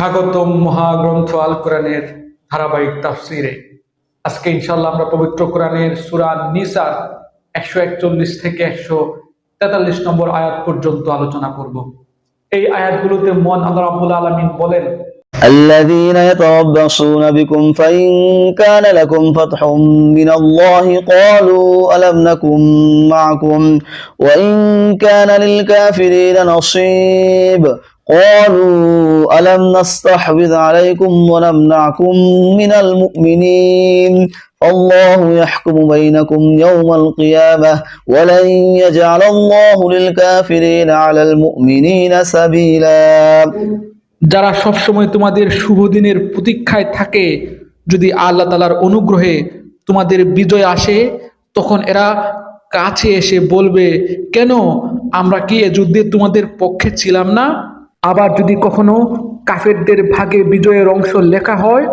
স্বাগতম মহাগ্রন্থ আল কোরআনের ধারাবাহিক তাফসিরে আজকে ইনশাল্লাহ আমরা পবিত্র কোরআনের সুরা নিসার একশো একচল্লিশ থেকে একশো তেতাল্লিশ নম্বর আয়াত পর্যন্ত আলোচনা করব এই আয়াতগুলোতে মন আল্লাহ রাবুল আলমিন বলেন الذين يتربصون بكم فإن كان لكم فتح من الله قالوا ألم نكن معكم وإن كان للكافرين نصيب قالوا ألم نستحوذ عليكم ونمنعكم من المؤمنين فالله يحكم بينكم يوم القيامة ولن يجعل الله للكافرين على المؤمنين سبيلا যারা সবসময় তোমাদের শুভ দিনের প্রতীক্ষায় থাকে যদি আল্লাহ তালার অনুগ্রহে তোমাদের বিজয় আসে তখন এরা কাছে এসে বলবে কেন আমরা কি এ যুদ্ধে তোমাদের পক্ষে ছিলাম না আবার যদি কখনো কাফেরদের ভাগে বিজয়ের অংশ লেখা হয়,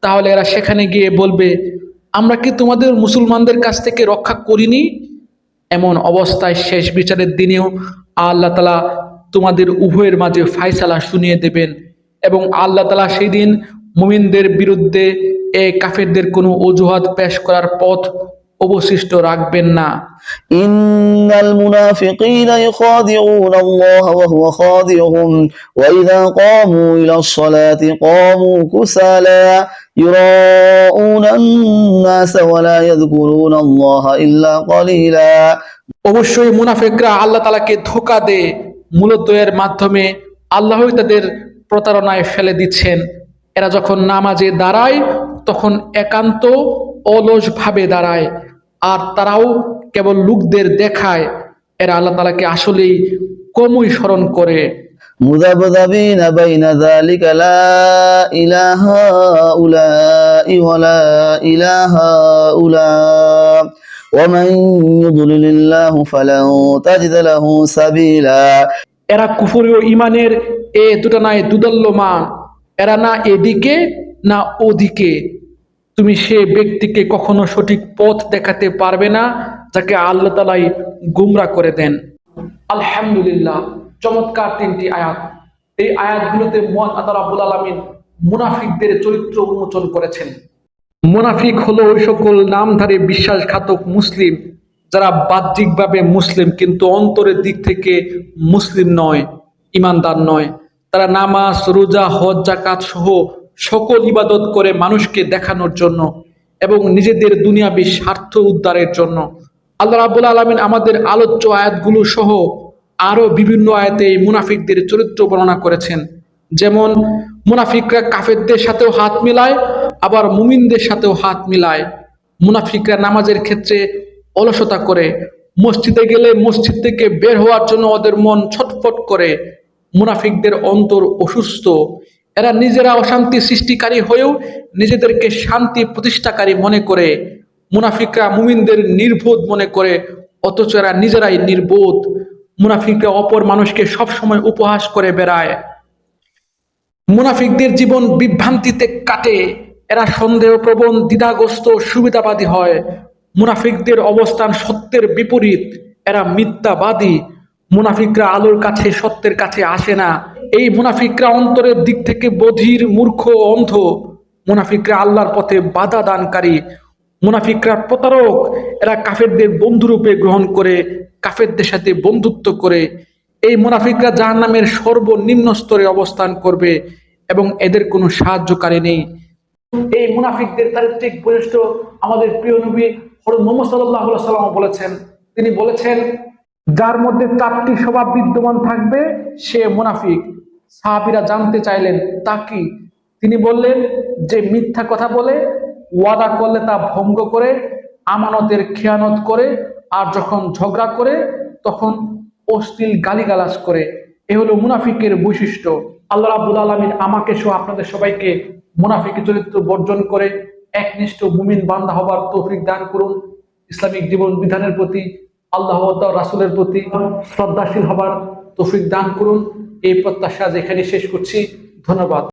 তাহলে এরা সেখানে গিয়ে বলবে, আমরা কি তোমাদের মুসলমানদের কাছ থেকে রক্ষা করিনি? এমন অবস্থায় শেষ বিচারের দিনেও আল্লাহ তালা তোমাদের উভয়ের মাঝে ফায়সালা শুনিয়ে দেবেন এবং আল্লাহ তালা সেই দিন মুমিনদের বিরুদ্ধে এ কাফেরদের কোনো অজুহাত পেশ করার পথ অবশিষ্ট রাখবেন না। ইন্নাল মুনাফিকিনা ইখাদিউন আল্লাহ ওয়া হুয়া খাদিউহুম ওয়া ইযা ক্বামু ইলাস সালাতি ক্বামু কুসালা ইউরাউনা আন-নাস ওয়া লা ইয়াযকুরুনা আল্লাহ ইল্লা ক্বালিলা অবশ্যই মুনাফিকরা আল্লাহ তাআলাকে ধোঁকা দেয় মূলত এর মাধ্যমে আল্লাহই তাদের প্রতারণায় ফেলে দিচ্ছেন। এরা যখন নামাজে দাঁড়ায় তখন একান্ত অলসভাবে দাঁড়ায়। আর তারাও কেবল লোকদের দেখায় এরা আল্লাহ তালাকে আসলেই কমই স্মরণ করে مذبذبين بين ذلك لا إله هؤلاء ولا إله هؤلاء ومن يضلل الله فلن تجد له سبيلا এরা কুফরি ও ইমানের এ দুটা নাই দুদল্যমান এরা না এদিকে না ওদিকে তুমি সে ব্যক্তিকে কখনো সঠিক পথ দেখাতে পারবে না, যাকে আল্লাহ তালাই গুমরা করে দেন। আলহামদুলিল্লাহ, চমৎকার তিনটি আয়াত। এই আয়াতগুলোতে মন আল্লাহ রাবুল আলমিন মুনাফিকদের চরিত্র উন্মোচন করেছেন। মুনাফিক হলো ওই সকল নামধারী বিশ্বাসঘাতক মুসলিম, যারা বাহ্যিকভাবে মুসলিম কিন্তু অন্তরের দিক থেকে মুসলিম নয় ইমানদার নয়। তারা নামাজ, রোজা, হজ জাকাত সহ সকল ইবাদত করে মানুষকে দেখানোর জন্য এবং নিজেদের দুনিয়াবী স্বার্থ উদ্ধারের জন্য। আল্লাহ রাবুল আলমিন আমাদের আলোচ্য আয়াতগুলো সহ আরও বিভিন্ন আয়াতে এই মুনাফিকদের চরিত্র বর্ণনা করেছেন। যেমন, মুনাফিকরা কাফেরদের সাথেও হাত মিলায়, আবার মুমিনদের সাথেও হাত মিলায়। মুনাফিকরা নামাজের ক্ষেত্রে অলসতা করে, মসজিদে গেলে মসজিদ থেকে বের হওয়ার জন্য ওদের মন ছটফট করে। মুনাফিকদের অন্তর অসুস্থ এরা নিজেরা অশান্তি সৃষ্টিকারী হয়েও নিজেদেরকে শান্তি প্রতিষ্ঠাকারী মনে করে, মুনাফিকরা মুমিনদের নির্বোধ মনে করে, অথচ এরা নিজেরাই নির্বোধ। মুনাফিকরা অপর মানুষকে সবসময় উপহাস করে বেড়ায়। মুনাফিকদের জীবন বিভ্রান্তিতে কাটে। এরা সন্দেহপ্রবণ দ্বিধাগ্রস্ত, সুবিধাবাদী হয়। মুনাফিকদের অবস্থান সত্যের বিপরীত। এরা মিথ্যাবাদী। মুনাফিকরা আলোর কাছে, সত্যের কাছে আসে না। এই মুনাফিকরা অন্তরের দিক থেকে বধির, মূর্খ, অন্ধ। মুনাফিকরা আল্লাহর পথে বাধা দানকারী। মুনাফিকরা প্রতারক। এরা কাফেরদের বন্ধুরূপে গ্রহণ করে, কাফেরদের সাথে বন্ধুত্ব করে। এই মুনাফিকরা জাহান নামের সর্বনিম্ন স্তরে অবস্থান করবে এবং এদের কোনো সাহায্যকারী নেই। এই মুনাফিকদের চারিত্রিক বৈশিষ্ট্য আমাদের প্রিয় নবী হরুদ মোহাম্মদ বলেছেন। তিনি বলেছেন যার মধ্যে চারটি স্বভাব বিদ্যমান থাকবে, সে মুনাফিক। সাহাবিরা জানতে চাইলেন, তা কি? তিনি বললেন, যে মিথ্যা কথা বলে, ওয়াদা করলে তা ভঙ্গ করে, আমানতের খেয়ানত করে, আর যখন ঝগড়া করে, তখন অশ্লীল গালিগালাজ করে। এ হলো মুনাফিকের বৈশিষ্ট্য। আল্লাহ রাবুল আলমিন আমাকে সহ আপনাদের সবাইকে মুনাফিক চরিত্র বর্জন করে একনিষ্ঠ মুমিন বান্দা হবার তৌফিক দান করুন। ইসলামিক জীবন বিধানের প্রতি আল্লাহ রাসুলের প্রতি শ্রদ্ধাশীল হবার তৌফিক দান করুন। এই প্রত্যাশা যেখানে শেষ করছি। ধন্যবাদ।